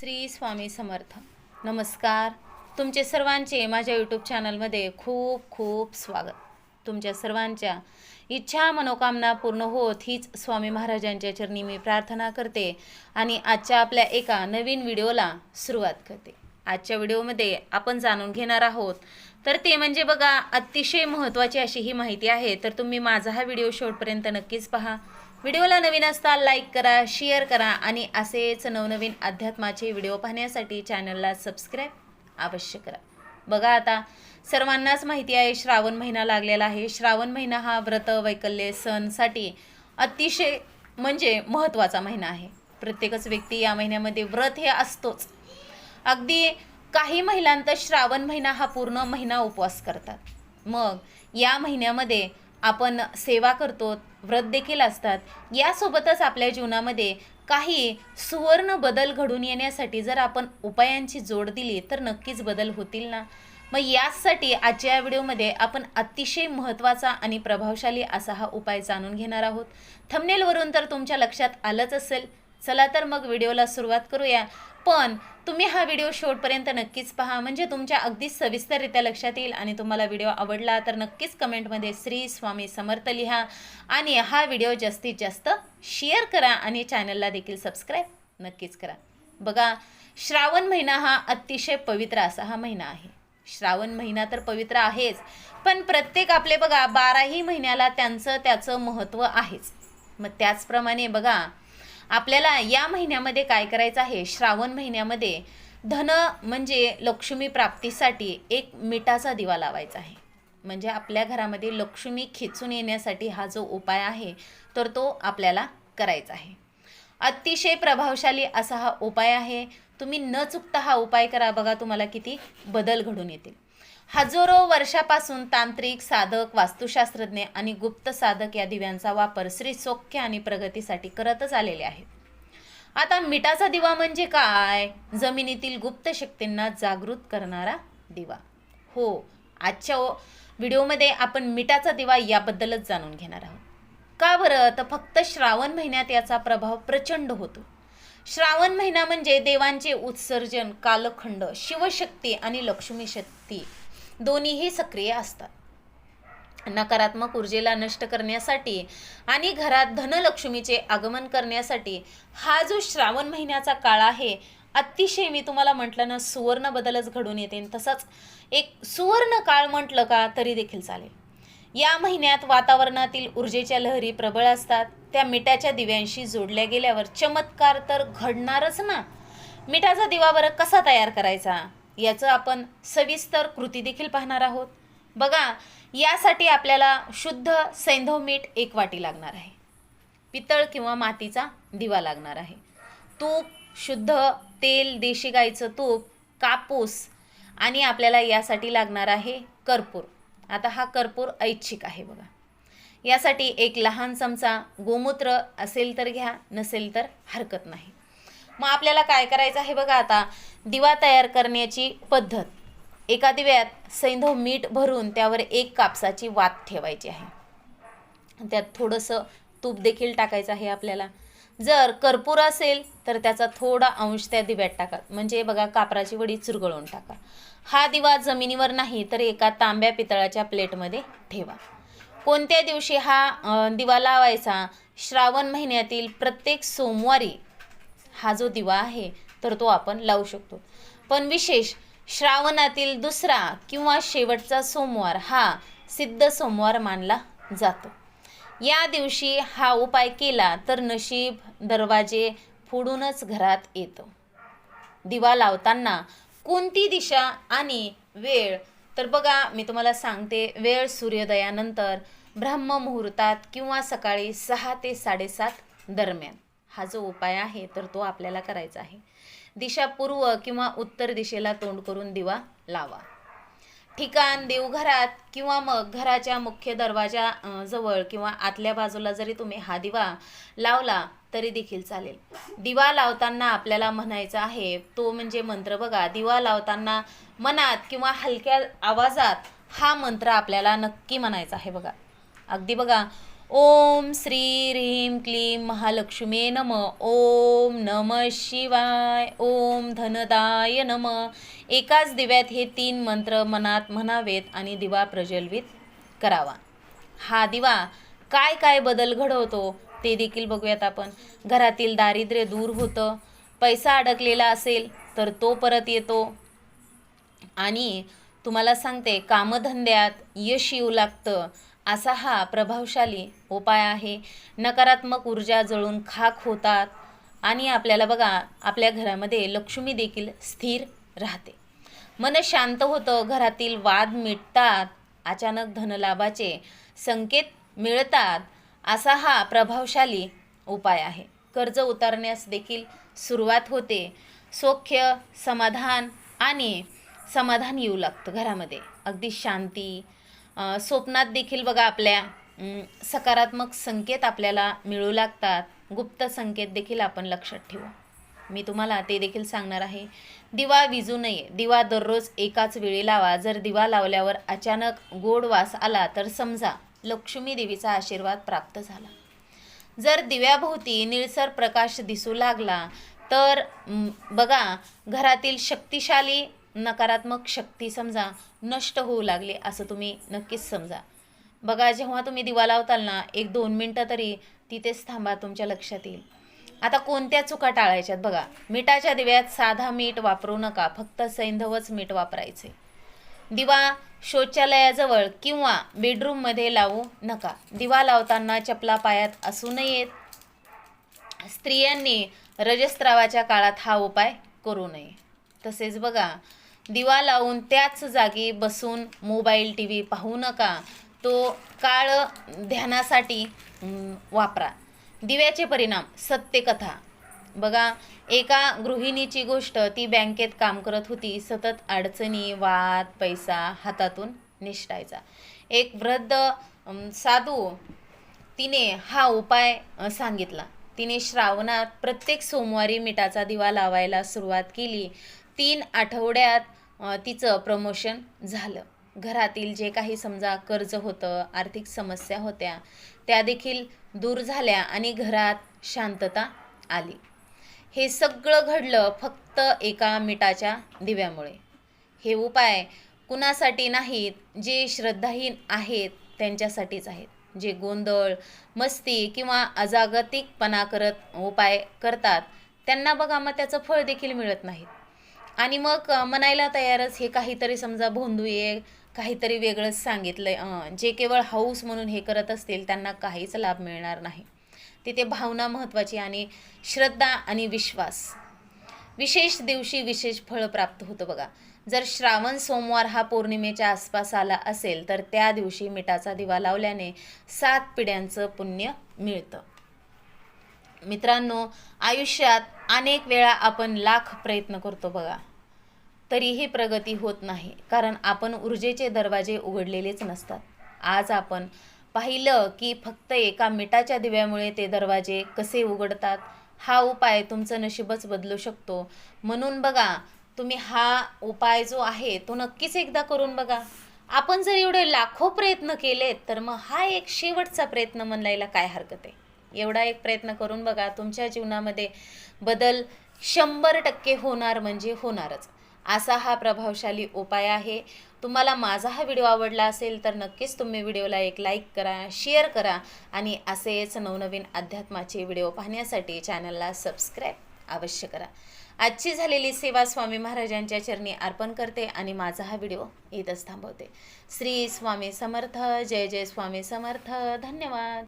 श्री स्वामी समर्थ. नमस्कार. तुमचे सर्वांचे माझ्या यूट्यूब चॅनलमध्ये खूप खूप स्वागत. तुमच्या सर्वांच्या इच्छा मनोकामना पूर्ण होत हीच स्वामी महाराजांच्या चरणी मी प्रार्थना करते आणि आजच्या आपल्या एका नवीन व्हिडिओला सुरुवात करते. आजच्या व्हिडिओमध्ये आपण जाणून घेणार आहोत. तर ते म्हणजे बघा अतिशय महत्त्वाची अशी ही माहिती आहे. तर तुम्ही माझा हा व्हिडिओ शेवटपर्यंत नक्कीच पहा. व्हिडिओला नवीन असता लाईक करा शेअर करा आणि असेच नवनवीन अध्यात्माचे व्हिडिओ पाहण्यासाठी चॅनलला सबस्क्राईब अवश्य करा. बघा आता सर्वांनाच माहिती आहे श्रावण महिना लागलेला आहे. श्रावण महिना हा व्रत वैकल्य सणसाठी अतिशय म्हणजे महत्त्वाचा महिना आहे. प्रत्येकच व्यक्ती या महिन्यामध्ये व्रत हे असतोच. अगदी काही महिलांतर श्रावण महिना हा पूर्ण महिना उपवास करतात. मग या महिन्यामध्ये आपण सेवा करतो व्रत देखील असतात यासोबतच आपल्या जीवनामध्ये काही सुवर्ण बदल घडून येण्यासाठी जर आपण उपायांची जोड दिली तर नक्कीच बदल होतील ना? मग यासाठी आजच्या या व्हिडिओमध्ये आपण अतिशय महत्त्वाचा आणि प्रभावशाली असा हा उपाय जाणून घेणार आहोत. थंबनेलवरून तर तुमच्या लक्षात आलंच असेल. चला तर मग व्हिडिओला सुरुवात करूया. पण तुम्ही हा व्हिडिओ शेवटपर्यंत नक्कीच पहा. म्हणजे तुमच्या अगदी सविस्तररित्या लक्षात येईल आणि तुम्हाला व्हिडिओ आवडला तर नक्कीच कमेंटमध्ये श्री स्वामी समर्थ लिहा आणि हा व्हिडिओ जास्तीत जास्त शेअर करा आणि चॅनलला देखील सबस्क्राईब नक्कीच करा. बघा श्रावण महिना हा अतिशय पवित्र असा हा महिना आहे. श्रावण महिना तर पवित्र आहेच पण प्रत्येक आपले बघा बाराही महिन्याला त्यांचं त्याचं महत्त्व आहेच. मग त्याचप्रमाणे बघा आपल्याला या महिन्यामध्ये काय करायचं आहे? श्रावण महिन्यामध्ये धन म्हणजे लक्ष्मी प्राप्तीसाठी एक मिठाचा दिवा लावायचा आहे. म्हणजे आपल्या घरामध्ये लक्ष्मी खेचून येण्यासाठी हा जो उपाय आहे तर तो आपल्याला करायचा आहे. अतिशय प्रभावशाली असा हा उपाय आहे. तुम्ही न चुकता हा उपाय करा. बघा तुम्हाला किती बदल घडून येतील. हजारो वर्षापासून तांत्रिक साधक वास्तुशास्त्रज्ञ आणि गुप्त साधक या दिव्यांचा वापर श्री सौख्य आणि प्रगतीसाठी करतच आलेले आहेत. आता मिठाचा दिवा म्हणजे काय? जमिनीतील गुप्त शक्तींना जागृत करणारा दिवा. हो आजच्या व्हिडिओमध्ये आपण मिठाचा दिवा याबद्दलच जाणून घेणार आहोत. का बरं? तर फक्त श्रावण महिन्यात याचा प्रभाव प्रचंड होतो. श्रावण महिना म्हणजे देवांचे उत्सर्जन कालखंड शिवशक्ती आणि लक्ष्मी शक्ती दोन्हीही सक्रिय असतात. नकारात्मक ऊर्जेला नष्ट करण्यासाठी आणि घरात धनलक्ष्मीचे आगमन करण्यासाठी हा जो श्रावण महिन्याचा काळ आहे अतिशय मी तुम्हाला म्हटलं ना सुवर्ण बदलच घडून येते. तसंच एक सुवर्ण काळ म्हटलं का तरी देखील चालेल. या महिन्यात वातावरणातील ऊर्जेच्या लहरी प्रबळ असतात. त्या मिठाच्या दिव्यांशी जोडल्या गेल्यावर चमत्कार तर घडणारच ना. मिठाचा दिवा बरं कसा तयार करायचा? याचं आपण सविस्तर कृती देखील पाहणार आहोत. बघा यासाठी आपल्याला शुद्ध सैंधव मीठ एक वाटी लागणार आहे. पितळ किंवा मातीचा दिवा लागणार आहे. तूप शुद्ध तेल देशी गाईचं तूप कापूस आणि आपल्याला यासाठी लागणार आहे कर्पूर. आता हा कर्पूर ऐच्छिक आहे बघा. यासाठी एक लहान चमचा गोमूत्र असेल तर घ्या नसेल तर हरकत नाही. मग आपल्याला काय करायचं आहे बघा आता? दिवा तयार करण्याची पद्धत. एका दिव्यात सैंधव मीठ भरून त्यावर एक कापसाची वात ठेवायची आहे. त्यात थोडंसं तूप देखील टाकायचं आहे आपल्याला. जर कर्पूर असेल तर त्याचा थोडा अंश त्या दिव्यात टाका. म्हणजे बघा कापराची वडी चुरगळून टाका. हा दिवा जमिनीवर नाही तर एका तांब्या पितळाच्या प्लेटमध्ये ठेवा. कोणत्या दिवशी हा दिवा लावायचा? श्रावण महिन्यातील प्रत्येक सोमवारी हा जो दिवा आहे तर तो आपण लावू शकतो. पण विशेष श्रावणातील दुसरा किंवा शेवटचा सोमवार हा सिद्ध सोमवार मानला जातो. या दिवशी हा उपाय केला तर नशीब दरवाजे फोडूनच घरात येतं. दिवा लावताना कोणती दिशा आणि वेळ तर बघा मी तुम्हाला सांगते वेळ सूर्योदयानंतर ब्रह्ममुहूर्तात किंवा सकाळी सहा ते साडेसात दरम्यान. हा जो उपाय आहे तर तो आपल्याला करायचा आहे. दिशा पूर्व किंवा उत्तर दिशेला तोंड करून दिवा लावा. ठिकाण देवघरात किंवा मग घराच्या मुख्य दरवाजा जवळ किंवा आतल्या बाजूला जरी तुम्ही हा दिवा लावला तरी देखील चालेल. दिवा लावताना आपल्याला म्हणायचं आहे तो म्हणजे मंत्र बघा. दिवा लावताना मनात किंवा हलक्या आवाजात हा मंत्र आपल्याला नक्की म्हणायचा आहे बघा. अगदी बघा ओम श्री ह्रीं क्लीं महालक्ष्मे नम। ओम नम शिवाय। ओम धनदाय नम। एकाच दिव्यात हे तीन मंत्र मनात म्हणावेत आणि दिवा प्रज्वलित करावा. हा दिवा काय काय बदल घडवतो ते देखील बघूयात आपण. घरातील दारिद्र्य दूर होतं. पैसा अडकलेला असेल तर तो परत येतो. आणि तुम्हाला सांगते कामधंद्यात यश येऊ लागतं. असा हा प्रभावशाली उपाय आहे. नकारात्मक ऊर्जा जळून खाक होतात आणि आपल्याला बघा आपल्या घरामध्ये लक्ष्मी देखील स्थिर राहते. मन शांत होतं घरातील वाद मिटतात अचानक धनलाभाचे संकेत मिळतात असा हा प्रभावशाली उपाय आहे. कर्ज उतारण्यास देखील सुरुवात होते. सौख्य समाधान आणि समाधान येऊ लागतं घरामध्ये. अगदी शांती स्वप्नात देखील बघा आपल्या सकारात्मक संकेत आपल्याला मिळू लागतात. गुप्त संकेत देखील आपण लक्षात ठेवू. मी तुम्हाला ते देखील सांगणार आहे. दिवा विजू नये. दिवा दररोज एकाच वेळी लावा. जर दिवा लावल्यावर अचानक गोड वास आला तर समजा लक्ष्मी देवीचा आशीर्वाद प्राप्त झाला. जर दिव्याभोवती निळसर प्रकाश दिसू लागला तर बघा घरातील शक्तिशाली नकारात्मक शक्ती समजा नष्ट होऊ लागली असं तुम्ही नक्कीच समजा. बघा जेव्हा तुम्ही दिवा लावताल ना एक दोन मिनटं तरी तिथेच थांबा तुमच्या लक्षात येईल. आता कोणत्या चुका टाळायच्यात? बघा मिठाच्या दिव्यात साधा मीठ वापरू नका फक्त सैंधवच मीठ वापरायचे. दिवा शौचालयाजवळ किंवा बेडरूममध्ये लावू नका. दिवा लावताना चपला पायात असू नयेत. स्त्रियांनी रजस्त्रावाच्या काळात हा उपाय करू नये. तसेच बघा दिवा लावून त्याच जागी बसून मोबाईल टी व्ही पाहू नका. तो काळ ध्यानासाठी वापरा. दिव्याचे परिणाम सत्यकथा. बघा एका गृहिणीची गोष्ट ती बँकेत काम करत होती. सतत अडचणी वाद पैसा हातातून निष्ठायचा. एक वृद्ध साधू तिने हा उपाय सांगितला. तिने श्रावणात प्रत्येक सोमवारी मिठाचा दिवा लावायला सुरुवात केली. तीन आठवड्यात तिचं प्रमोशन झालं. घरातील जे काही समजा कर्ज होतं आर्थिक समस्या होत्या त्या देखील दूर झाल्या आणि घरात शांतता आली. हे सगळं घडलं फक्त एका मिठाच्या दिव्यामुळे. हे उपाय कुणासाठी नाहीत जे श्रद्धाहीन आहेत त्यांच्यासाठीच आहेत. जे गोंधळ मस्ती किंवा अजागतिकपणा करत उपाय करतात त्यांना बघा मग त्याचं फळ देखील मिळत नाहीत. आणि मग म्हणायला तयारच हे काहीतरी समजा भोंदूये काहीतरी वेगळंच सांगितलंय. जे केवळ हाऊस म्हणून हे करत असतील त्यांना काहीच लाभ मिळणार नाही. तिथे भावना महत्त्वाची आणि श्रद्धा आणि विश्वास. विशेष दिवशी विशेष फळ प्राप्त होतं बघा. जर श्रावण सोमवार हा पौर्णिमेच्या आसपास आला असेल तर त्या दिवशी मिठाचा दिवा लावल्याने सात पिढ्यांचं पुण्य मिळतं. मित्रांनो आयुष्यात अनेक वेळा आपण लाख प्रयत्न करतो बघा. तरीही प्रगती होत नाही. कारण आपण ऊर्जेचे दरवाजे उघडलेलेच नसतात. आज आपण पाहिलं की फक्त एका मिठाच्या दिव्यामुळे ते दरवाजे कसे उघडतात हा उपाय तुमचं नशीबच बदलू शकतो. म्हणून बघा तुम्ही हा उपाय जो आहे तो नक्कीच एकदा करून बघा. आपण जर एवढे लाखो प्रयत्न केलेत तर मग हा एक शेवटचा प्रयत्न म्हणायला काय हरकत आहे? एवढा एक प्रयत्न करून बघा तुमच्या जीवनामध्ये बदल शंभर टक्के होणार म्हणजे होणारच. असा हा प्रभावशाली उपाय आहे. तुम्हाला माझा हा व्हिडिओ आवडला असेल तर नक्कीच तुम्ही व्हिडिओला एक लाईक करा शेअर करा आणि असेच नवनवीन अध्यात्माचे व्हिडिओ पाहण्यासाठी चॅनलला सबस्क्राईब अवश्य करा. आजची झालेली सेवा स्वामी महाराजांच्या चरणी अर्पण करते आणि माझा हा व्हिडिओ इथंच थांबवते. श्री स्वामी समर्थ जय जय स्वामी समर्थ. धन्यवाद.